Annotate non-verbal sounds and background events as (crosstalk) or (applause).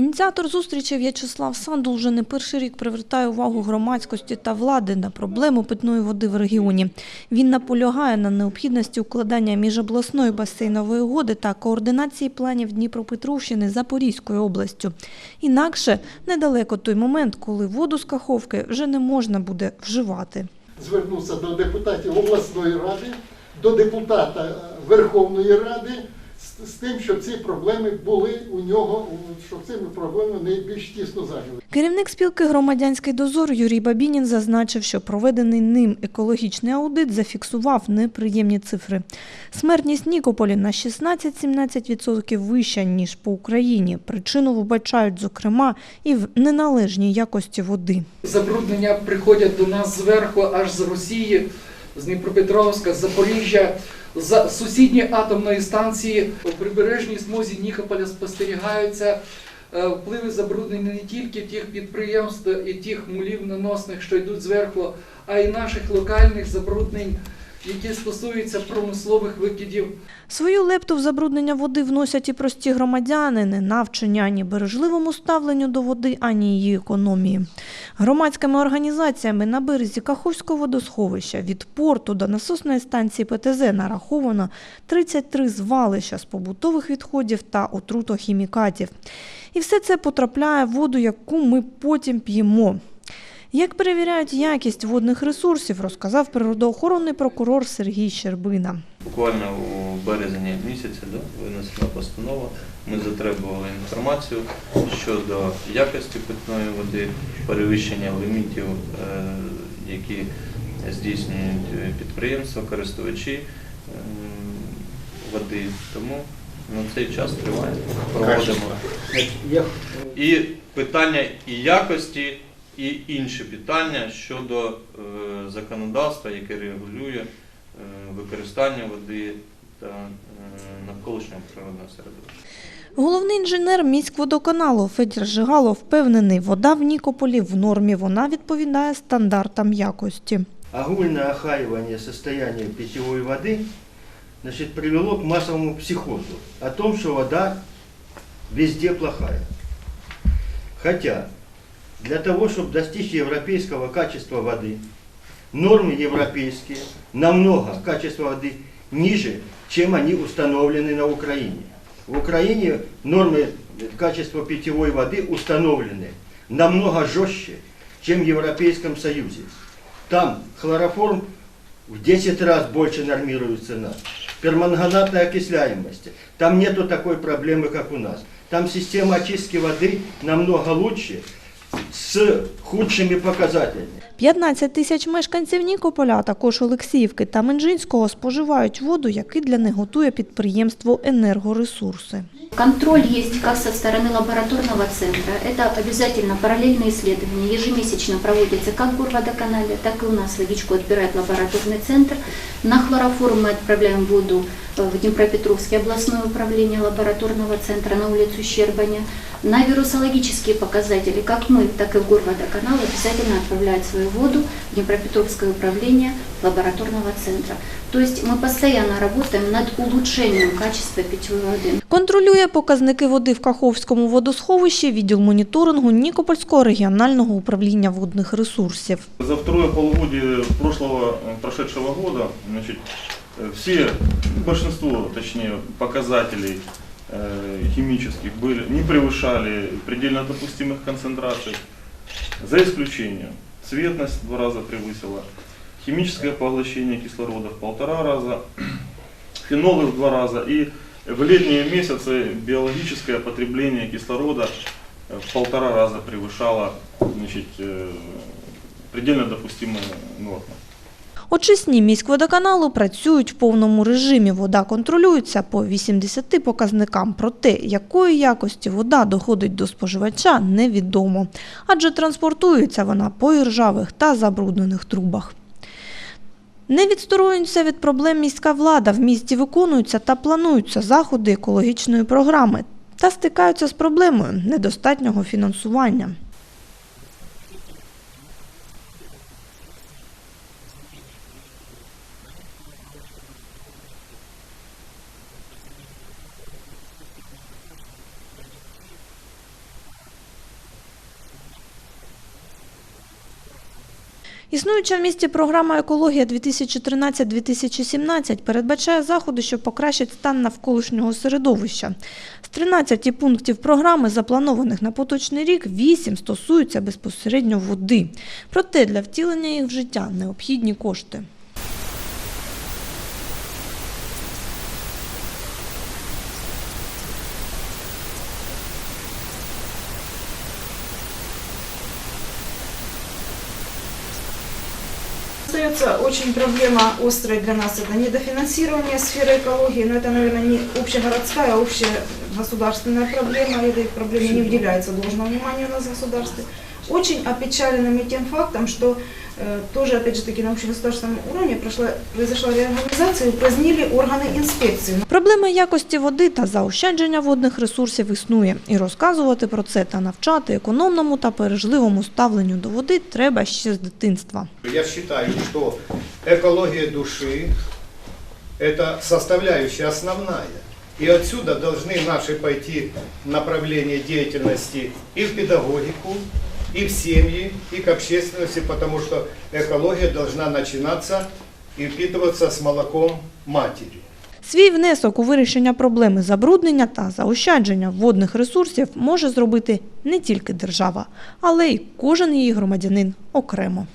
Ініціатор зустрічі В'ячеслав Сандул вже не перший рік привертає увагу громадськості та влади на проблему питної води в регіоні. Він наполягає на необхідності укладання міжобласної басейнової угоди та координації планів Дніпропетровщини з Запорізькою областю. Інакше недалеко той момент, коли воду з Каховки вже не можна буде вживати. звернувся до депутатів обласної ради, до депутата Верховної Ради з, тим, щоб ці проблеми були у нього, щоб цими проблемами найбільш тісно зайняли. Керівник спілки «Громадянський дозор» Юрій Бабінін зазначив, що проведений ним екологічний аудит зафіксував неприємні цифри. Смертність Нікополі на 16-17% вища, ніж по Україні. Причину вбачають, зокрема, і в неналежній якості води. Забруднення приходять до нас зверху, аж з Росії, з Дніпропетровська, з Запоріжжя, з сусідньої атомної станції. У прибережній смузі Нікополя спостерігаються е, впливи забруднення не тільки тих підприємств і тих мулів наносних, що йдуть зверху, а й наших локальних забруднень, які стосуються промислових викидів. Свою лепту в забруднення води вносять і прості громадяни, не навчені ані бережливому ставленню до води, ані її економії. Громадськими організаціями на березі Каховського водосховища від порту до насосної станції ПТЗ нараховано 33 звалища з побутових відходів та отрутохімікатів. І все це потрапляє в воду, яку ми потім п'ємо. Як перевіряють якість водних ресурсів, розказав природоохоронний прокурор Сергій Щербина. Буквально у березні місяці да, винесена постанова. Ми затребували інформацію щодо якості питної води, перевищення лімітів, е, які здійснюють підприємства, користувачі е, води. Тому на цей час триває. Проводимо і питання і якості, і інші питання щодо е, законодавства, яке регулює е, використання води та е, навколишнього природного середовища. Головний інженер міськводоканалу Федір Жигалов впевнений, вода в Нікополі в нормі, вона відповідає стандартам якості. огульное охаивание состояния питьевой воды значит, привело к массовому психозу о том, что вода везде плохая. Хотя для того, чтобы достичь европейского качества воды, нормы европейские намного качество воды ниже, чем они установлены на Украине. В Украине нормы качества питьевой воды установлены намного жестче, чем в Европейском Союзе. Там хлороформ в 10 раз больше нормируется нас. Перманганатная окисляемость. Там нету такой проблемы, как у нас. Там система очистки воды намного лучше, с худшими показателями. 15 тисяч мешканців Нікополя, а також Олексіївки та Менжинського споживають воду, яку для них готує підприємство «Енергоресурси». Контроль есть как со стороны лабораторного центра. Это обязательно параллельные исследования. Ежемесячно проводятся как в Горводоканале, так и у нас водичку отбирает лабораторный центр. На хлороформ мы отправляем воду э, в Днепропетровское областное управление лабораторного центра на улицу Щербаня. На вирусологические показатели, как мы, так и в Горводоканал, обязательно отправляют свою воду в Днепропетровское управление лабораторного центра. То есть мы постоянно работаем над улучшением качества питьевой воды. Контролює показники води в Каховському водосховищі відділ моніторингу Нікопольського регіонального управління водних ресурсів. За второе полугодие прошлого, э, прошедшего года, значит, э, все, большинство, точнее, показателей э, химических были, не превышали предельно допустимых концентраций, за исключением цветность в два раза превысила, химическое поглощение кислорода в полтора раза, (clears throat) фенолы в два раза и в летние месяцы биологическое потребление кислорода э, в полтора раза превышало значит, э, предельно допустимые нормы. Очисні міськводоканалу працюють в повному режимі. Вода контролюється по 80 показникам. Проте, якої якості вода доходить до споживача, невідомо. Адже транспортується вона по іржавих та забруднених трубах. Не відсторонюється від проблем міська влада. В місті виконуються та плануються заходи екологічної програми та стикаються з проблемою недостатнього фінансування. Існуюча в місті програма Екологія 2013-2017 передбачає заходи, що покращать стан навколишнього середовища. З 13 пунктів програми, запланованих на поточний рік, 8 стосуються безпосередньо води. Проте для втілення їх в життя необхідні кошти. Остается очень проблема острая для нас. Это недофинансирование сферы экологии, но это, наверное, не общегородская, а общегосударственная проблема. Этой проблеме не уделяется должного внимания у нас в государстве. Очень опечаленными тем фактом, что э, тоже, опять же таки, на общегосударственном уровне прошла, произошла реорганизация и упразднили органы инспекции. Проблема якості води та заощадження водних ресурсів існує, і розказувати про це та навчати економному та пережливому ставленню до води треба ще з дитинства. Я считаю, что экология души – это составляющая основная. И отсюда должны наши пойти направления деятельности и в педагогику, и в семьи, и к общественности, потому что экология должна начинаться и впитываться с молоком матери. Свій внесок у вирішення проблеми забруднення та заощадження водних ресурсів може зробити не тільки держава, але й кожен її громадянин окремо.